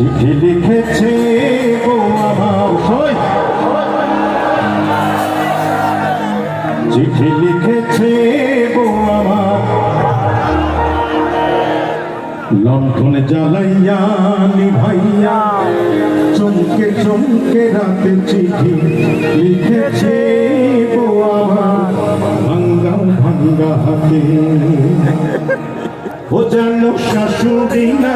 চিঠি লিখেছে চিঠি লিখেছে লণ্ঠন জ্বালাইয়া নিভাইয়া চমকে চমকে রাতে চিঠি লিখেছে ভাঙ্গা ভাঙ্গা হাতে। ও যেন শাশুড়ি না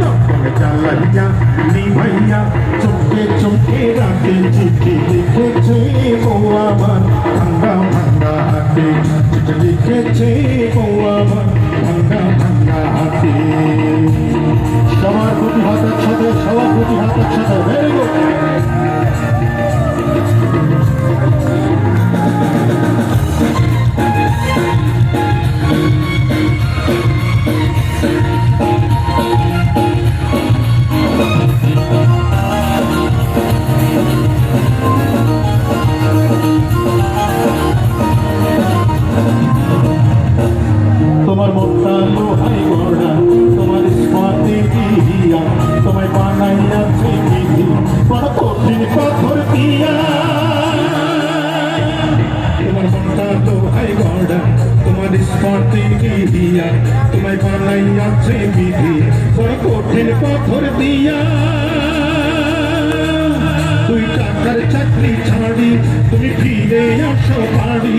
লক্ষণ চালাইয়া নিভাইয়া চোখে চোখে রাতে চিঠি লিখেছে ও আমার ভাঙ্গা ভাঙ্গা হাতে চিঠি লিখেছে ও স্মাতে দিয়া তোমায় বানাইয়াছে বিধি বড় কঠিন পাথর দিয়া। তুই টাকার চাকরি ছাড়ি তুমি ফিরে আসো বাড়ি।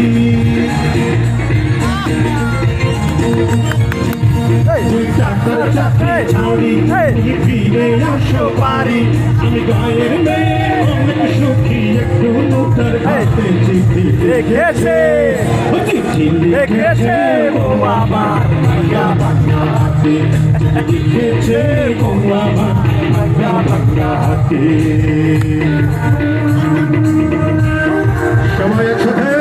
তুই টাকার চাকরি ছাড়ি তুমি ফিরে আসো বাড়ি। আমি গায়ের মেয়ে অনেক সুখী, একটু নোটার হাতে চিঠি চিঠি লিখেছে ও আমার ভাঙ্গা ভাঙ্গা হাতে লিখেছে ও আমার ভাঙ্গা ভাঙ্গা হাতে সবাই একসাথে?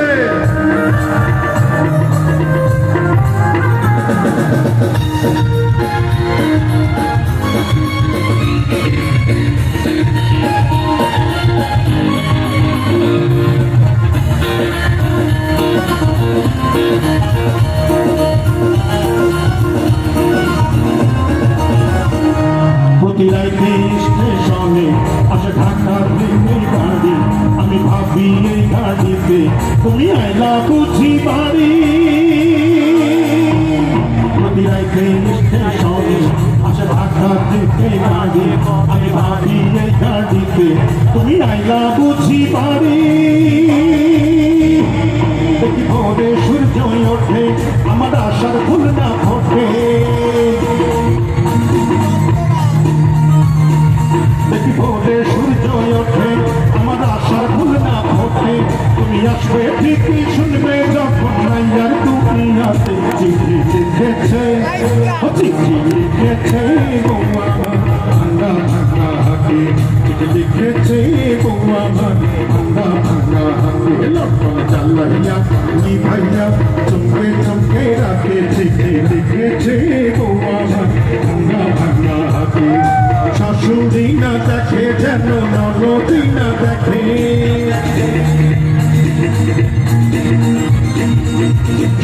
গাড়িতে তুমি আইলা বুঝি বাড়ি প্রতি রাইতে স্টেশনে আসে ঢাকার প্রেমের গাড়ি আমি ভাবি এই গাড়িতে তুমি আইলা বুঝি বাড়ি সূর্য ওঠে, আমার আশার ফুল না লিখেছে বৌমা বৌমা ভাঙ্গা ভাঙ্গা হাতে লক্ষণ চালাইয়া নি ভাইয়া চমকে চমকে রাতে চিঠি লিখেছে বৌমা ভাঙ্গা ভাঙ্গা হাতে শাশুড়ি না দেখে যেন ননদি না দেখে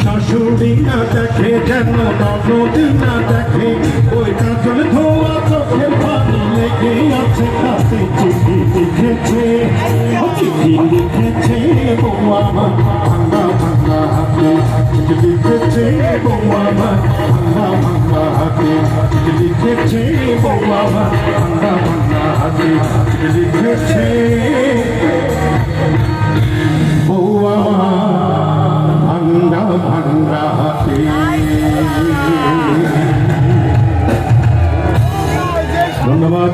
শাশুড়ি না দেখে যেন ননদি না দেখে, ওই কাজল ধোয়া চোখের পানি লেগে আছে কাছে চিঠি লিখেছে। চিঠি লিখেছে আমার ভাঙ্গা ভাঙ্গা হাতে। চিঠি লিখেছে আমার ভাঙ্গা ভাঙ্গা হাতে। চিঠি লিখেছে আমার ভাঙ্গা ভাঙ্গা হাতে। চিঠি লিখেছে ধন্যবাদ।